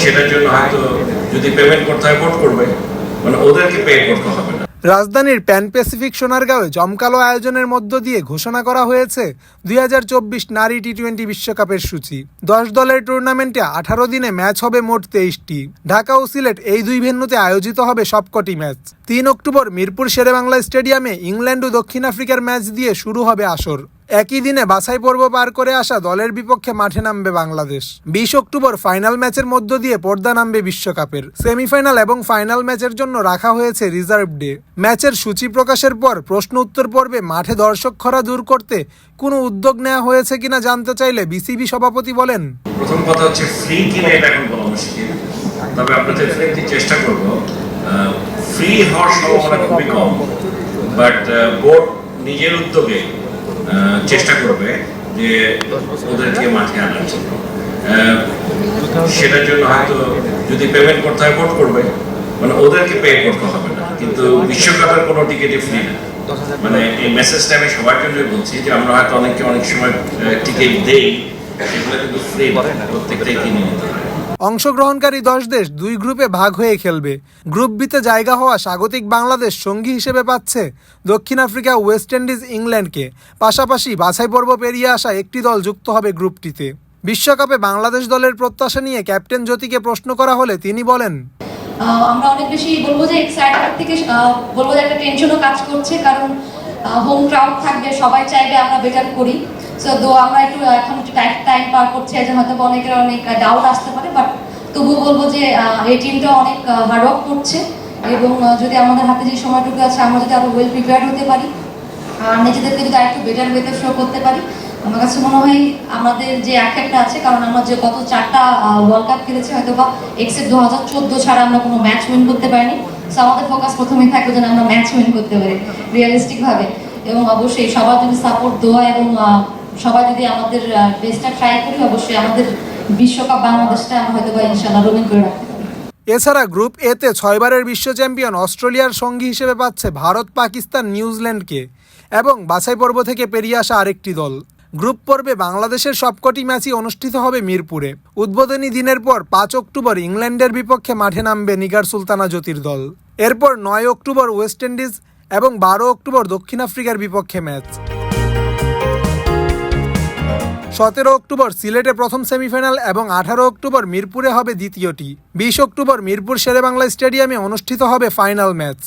সেটার জন্য হয়তো যদি পেমেন্ট করতে হয় কোর্ট করবে। মানে ওদেরকে পে করতে হবে না। রাজধানীর প্যান প্যাসিফিক সোনারগাঁওয়ে জমকালো আয়োজনের মধ্য দিয়ে ঘোষণা করা হয়েছে দুই হাজার চব্বিশ নারী টি টোয়েন্টি বিশ্বকাপের সূচি। দশ দলের টুর্নামেন্টে আঠারো দিনে ম্যাচ হবে মোট তেইশটি। ঢাকা ও সিলেট এই দুই ভেন্যুতে আয়োজিত হবে সবকটি ম্যাচ। তিন অক্টোবর মিরপুর শেরেবাংলা স্টেডিয়ামে ইংল্যান্ড ও দক্ষিণ আফ্রিকার ম্যাচ দিয়ে শুরু হবে আসর। একই দিনে বাছাই পর্ব পার করে আসা দলের বিপক্ষে মাঠে নামবে বাংলাদেশ। বিশ অক্টোবর ফাইনাল ম্যাচের মধ্য দিয়ে পর্দা নামবে বিশ্বকাপের। সেমিফাইনাল এবং ফাইনাল ম্যাচের জন্য রাখা হয়েছে রিজার্ভ ডে। ম্যাচের সূচি প্রকাশের পর প্রশ্ন উত্তর পর্বে মাঠে দর্শক খরা দূর করতে কোনো উদ্যোগ নেওয়া হয়েছে কিনা জানতে চাইলে বিসিবি সভাপতি বলেন। প্রথম কথা হচ্ছে ফ্রি কিনে এটা এখন বলা মুশকিল তবে আপনাদের ফ্রিতে চেষ্টা করব ফ্রি হওয়ার সম্ভাবনা খুবই কম। বাট বোর্ড নিজের উদ্যোগে চেষ্টা করবে যে ওদেরকে মাঠে আনার জন্য। সেটার জন্য হয়তো যদি পেমেন্ট করতে হয় কোর্ট করবে। মানে ওদেরকে পে করতে হবে না। কিন্তু বিশ্বকাপের কোনো টিকিটই ফ্রি না। মানে এই মেসেজটা আমি সবার জন্যই বলছি যে, আমরা হয়তো অনেককে অনেক সময় টিকিট দেই, সেগুলো কিন্তু ফ্রি প্রত্যেকটাই কিনে নিতে হয়। অংশগ্রহণকারী দশ দেশ দুই গ্রুপে ভাগ হয়ে খেলবে। গ্রুপ বিতে জায়গা হওয়া স্বাগতিক বাংলাদেশ সঙ্গী হিসেবে পাচ্ছে দক্ষিণ আফ্রিকা, ওয়েস্ট ইন্ডিজ, ইংল্যান্ডকে। পাশাপাশি বাছাই পর্ব পেরিয়ে আসা একটি দল যুক্ত হবে গ্রুপটিতে। বিশ্বকাপে বাংলাদেশ দলের প্রত্যাশা নিয়ে ক্যাপ্টেন জ্যোতিকে প্রশ্ন করা হলে তিনি বলেন আমরা অনেক বেশি বলব যে এক্সাইটেড থেকে বলব যে একটা টেনশনও কাজ করছে কারণ হোম ক্রাউড থাকবে, সবাই চাইবে আমরা বেটার করি। সো দো আমরা একটু এখন একটু টাইম পার করছি যে হয়তো অনেকের অনেক ডাউট আসতে পারে বাট তবুও বলব যে এই টিমটা অনেক হার্ডওয়ার্ক করছে এবং যদি আমাদের হাতে যে সময়টুকু আছে, আমরা যদি আরও ওয়েল প্রিপেয়ার হতে পারি, আর নিজেদেরকে যদি আরেকটু বেটার ওয়েতে শো করতে পারি, আমার কাছে মনে হয় আমাদের যে এক একটা আছে, কারণ আমরা যে গত চারটা ওয়ার্ল্ড কাপ খেলেছি হয়তো বা এক্সেপ্ট দু হাজার চোদ্দ ছাড়া আমরা কোনো ম্যাচ উইন করতে পারিনি। সো আমাদের ফোকাস প্রথমেই থাকবে যেন আমরা ম্যাচ উইন করতে পারি রিয়েলিস্টিক ভাবে এবং অবশ্যই সবার যদি সাপোর্ট দেওয়া এবং সবাই যদি আমাদের বেস্টটা ট্রাই করি, অবশ্যই আমাদের বিশ্বকাপ বাংলাদেশটা আমরা হয়তো বা ইনশাল্লাহ রঙিন করে রাখতে এছাড়া গ্রুপ এতে ছয়বারের বিশ্ব চ্যাম্পিয়ন অস্ট্রেলিয়ার সঙ্গী হিসেবে পাচ্ছে ভারত, পাকিস্তান, নিউজিল্যান্ডকে এবং বাছাই পর্ব থেকে পেরিয়ে আসা আরেকটি দল। গ্রুপ পর্বে বাংলাদেশের সবকটি ম্যাচই অনুষ্ঠিত হবে মিরপুরে। উদ্বোধনী দিনের পর পাঁচ অক্টোবর ইংল্যান্ডের বিপক্ষে মাঠে নামবে নিগার সুলতানা জ্যোতির দল। এরপর নয় অক্টোবর ওয়েস্ট ইন্ডিজ এবং বারো অক্টোবর দক্ষিণ আফ্রিকার বিপক্ষে ম্যাচ। সতেরো অক্টোবর সিলেটে প্রথম সেমিফাইনাল এবং আঠারো অক্টোবর মিরপুরে হবে দ্বিতীয়টি। বিশ অক্টোবর মিরপুর শেরেবাংলা স্টেডিয়ামে অনুষ্ঠিত হবে final match.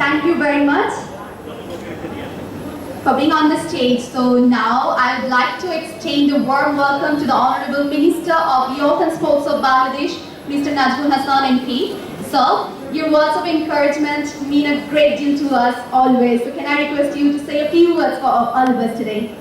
Thank you very much for being on the stage. So now I would like to extend a warm welcome to the Honorable Minister of Youth and Sports of Bangladesh, Mr. Najmul Hassan MP. So your words of encouragement mean a great deal to us always. So can I request you to say a few words for all of us today?